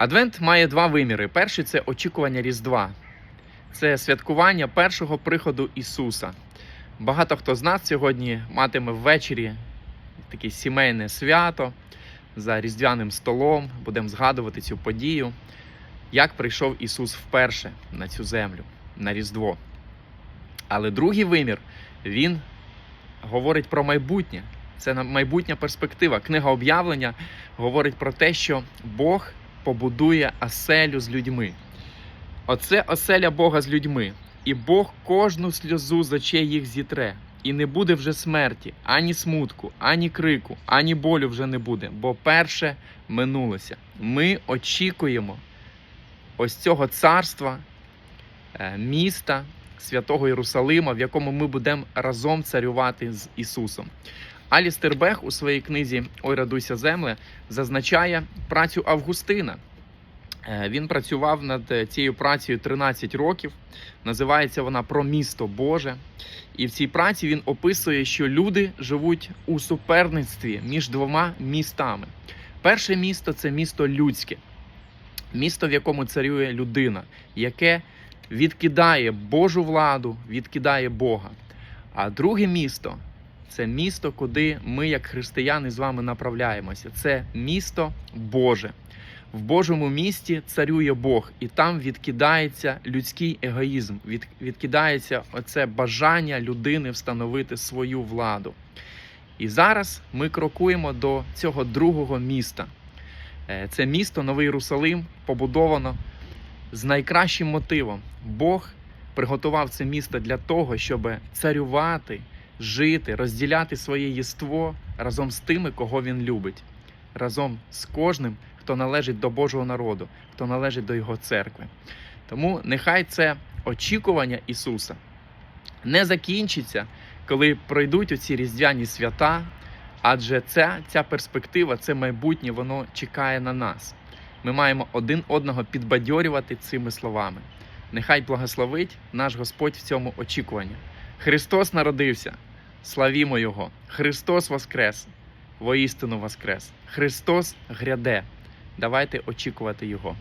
Адвент має два виміри. Перший це очікування Різдва, це святкування першого приходу Ісуса. Багато хто з нас сьогодні матиме ввечері таке сімейне свято за різдвяним столом. Будемо згадувати цю подію, як прийшов Ісус вперше на цю землю, на Різдво. Але другий вимір він говорить про майбутнє. Це майбутня перспектива. Книга об'явлення говорить про те, що Бог побудує оселю з людьми. Оце оселя Бога з людьми. І Бог кожну сльозу з очей їх зітре. І не буде вже смерті, ані смутку, ані крику, ані болю вже не буде, бо перше минулося. Ми очікуємо ось цього царства, е, міста, святого Єрусалима, в якому ми будемо разом царювати з Ісусом. Алістер Бех у своїй книзі Ой, радуйся, земле зазначає працю Августина. Е, Він працював над е, цією працею 13 років. Називається вона Про місто Боже. І в цій праці він описує, що люди живуть у суперництві між двома містами. Перше місто це місто людське, місто, в якому царює людина, яке відкидає Божу владу, відкидає Бога. А друге місто це місто, куди ми, як християни, з вами направляємося. Це місто Боже. В Божому місті царює Бог, і там відкидається людський егоїзм, від, відкидається оце бажання людини встановити свою владу. І зараз ми крокуємо до цього другого міста. Е, Це місто Новий Єрусалим побудовано з найкращим мотивом. Бог приготував це місто для того, щоб царювати, жити, розділяти своє єство разом з тими, кого він любить, разом з кожним, хто належить до Божого народу, хто належить до Його церкви. Тому нехай це очікування Ісуса не закінчиться, коли пройдуть оці різдвяні свята, адже ця, ця перспектива, це майбутнє, воно чекає на нас. Ми маємо один одного підбадьорювати цими словами. Нехай благословить наш Господь в цьому очікуванні. Христос народився, славімо Його! Христос Воскрес! Воістину Воскрес! Христос гряде! Давайте очікувати Його.